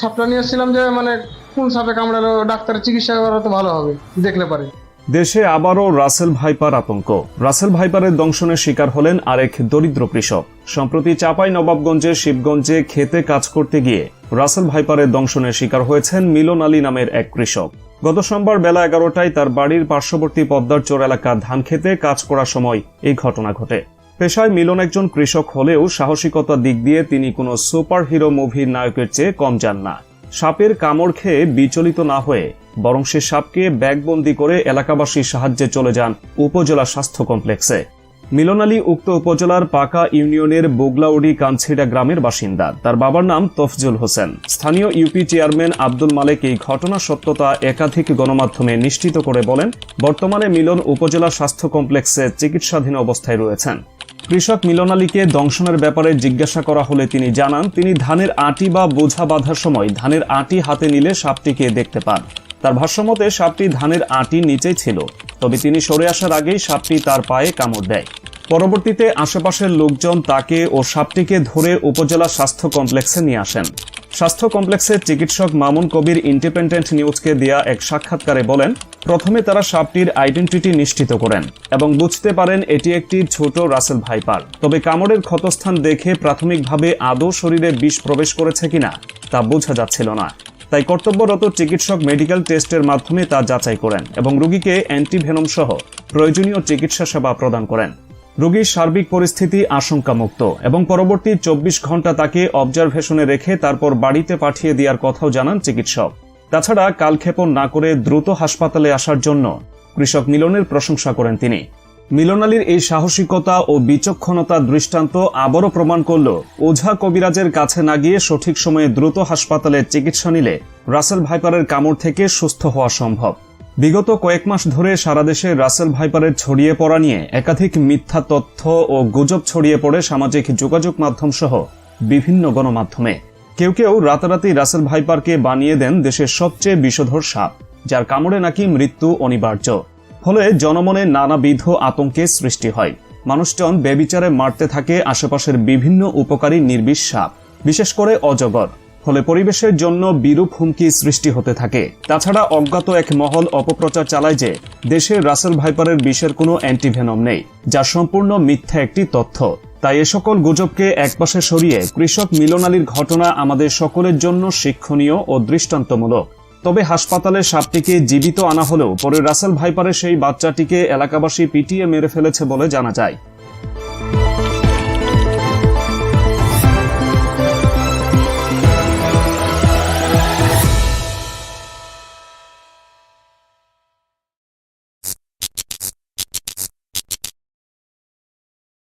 সাপটা নিয়ে এসেছিলাম যে মানে কোন সাপে কামড়ালো, ডাক্তারের চিকিৎসা করা তো ভালো হবে, দেখলে পারে। দেশে আবারও রাসেল ভাইপার আতঙ্ক। রাসেল ভাইপারের দংশনের শিকার হলেন আরেক দরিদ্র কৃষক। সম্প্রতি চাপাই নবাবগঞ্জের শিবগঞ্জে খেতে কাজ করতে গিয়ে রাসেল ভাইপারের দংশনের শিকার হয়েছেন মিলন আলী নামের এক কৃষক। গত সোমবার বেলা এগারোটায় তার বাড়ির পার্শ্ববর্তী পদ্মার চোর এলাকা ধান খেতে কাজ করার সময় এই ঘটনা ঘটে। পেশায় মিলন একজন কৃষক হলেও সাহসিকতার দিক দিয়ে তিনি কোনো সুপার হিরো মুভির নায়কের চেয়ে কম যান না। সাপের কামড় খেয়ে বিচলিত না হয়ে বরং সে সাপকে ব্যাগবন্দি করে এলাকাবাসীর সাহায্যে চলে যান উপজেলা স্বাস্থ্য কমপ্লেক্সে। মিলন আলী উক্ত উপজেলার পাকা ইউনিয়নের বুগলাউড়ি কানছিড়া গ্রামের বাসিন্দা। তার বাবার নাম তফজুল হোসেন। স্থানীয় ইউপি চেয়ারম্যান আব্দুল মালেক এই ঘটনা সত্যতা একাধিক গণমাধ্যমে নিশ্চিত করে বলেন, বর্তমানে মিলন উপজেলা স্বাস্থ্য কমপ্লেক্সে চিকিৎসাধীন অবস্থায় রয়েছেন। কৃষক মিলন আলীকে দংশনের ব্যাপারে জিজ্ঞাসা করা হলে তিনি জানান, তিনি ধানের আটি বা বোঝা বাঁধার সময় ধানের আটি হাতে নিলে সাপটিকে দেখতে পান। তার ভাষ্যমতে, সাপটি ধানের আটির নিচেই ছিল, তবে তিনি সরে আসার আগেই সাপটি তার পায়ে কামড় দেয়। পরবর্তীতে আশেপাশের লোকজন তাকে ও সাপটিকে ধরে উপজেলা স্বাস্থ্য কমপ্লেক্সে নিয়ে আসেন। স্বাস্থ্য কমপ্লেক্সের চিকিৎসক মামুন কবির ইন্ডিপেন্ডেন্ট নিউজকে দেয়া এক সাক্ষাৎকারে বলেন, প্রথমে তারা সাপটির আইডেন্টিটি নিশ্চিত করেন এবং বুঝতে পারেন এটি একটি ছোট রাসেল ভাইপার। তবে কামড়ের ক্ষতস্থান দেখে প্রাথমিকভাবে আদৌ শরীরে বিষ প্রবেশ করেছে কিনা তা বোঝা যাচ্ছিল না। তাই কর্তব্যরত চিকিৎসক মেডিকেল টেস্টের মাধ্যমে তা যাচাই করেন এবং রোগীকে অ্যান্টিভেনম সহ প্রয়োজনীয় চিকিৎসা সেবা প্রদান করেন। রোগীর সার্বিক পরিস্থিতি আশঙ্কামুক্ত এবং পরবর্তী চব্বিশ ঘণ্টা তাকে অবজারভেশনে রেখে তারপর বাড়িতে পাঠিয়ে দেওয়ার কথাও জানান চিকিৎসক। তাছাড়া কালক্ষেপণ না করে দ্রুত হাসপাতালে আসার জন্য কৃষক মিলনের প্রশংসা করেন তিনি। মিলন আলীর এই সাহসিকতা ও বিচক্ষণতার দৃষ্টান্ত আবারও প্রমাণ করল, ওঝা কবিরাজের কাছে না গিয়ে সঠিক সময়ে দ্রুত হাসপাতালে চিকিৎসা নিলে রাসেল ভাইপারের কামড় থেকে সুস্থ হওয়া সম্ভব। বিগত কয়েক মাস ধরে সারা দেশে রাসেল ভাইপারের ছড়িয়ে পড়া নিয়ে একাধিক মিথ্যা তথ্য ও গুজব ছড়িয়ে পড়ে সামাজিক যোগাযোগ মাধ্যম সহ বিভিন্ন গণমাধ্যমে। কেউ কেউ রাতারাতি রাসেল ভাইপারকে বানিয়ে দেন দেশের সবচেয়ে বিষধর সাপ, যার কামড়ে নাকি মৃত্যু অনিবার্য। ফলে জনমনে নানাবিধ আতঙ্কের সৃষ্টি হয়। মানুষজন বেবিচারে মারতে থাকে আশেপাশের বিভিন্ন উপকারী নির্বিষ সাপ, বিশেষ করে অজগর। ফলে পরিবেশের জন্য বিরূপ হুমকি সৃষ্টি হতে থাকে। তাছাড়া অজ্ঞাত এক মহল অপপ্রচার চালায় যে দেশের রাসেল ভাইপারের বিষের কোনো অ্যান্টিভেনম নেই, যা সম্পূর্ণ মিথ্যা একটি তথ্য। তাই এ সকল গুজবকে একপাশে সরিয়ে কৃষক মিলন আলীর ঘটনা আমাদের সকলের জন্য শিক্ষণীয় ও দৃষ্টান্তমূলক। তবে হাসপাতালে সাপটিকে জীবিত আনা হলেও পরে রাসেল ভাইপারের সেই বাচ্চাটিকে এলাকাবাসী পিটিয়ে মেরে ফেলেছে বলে জানা যায়।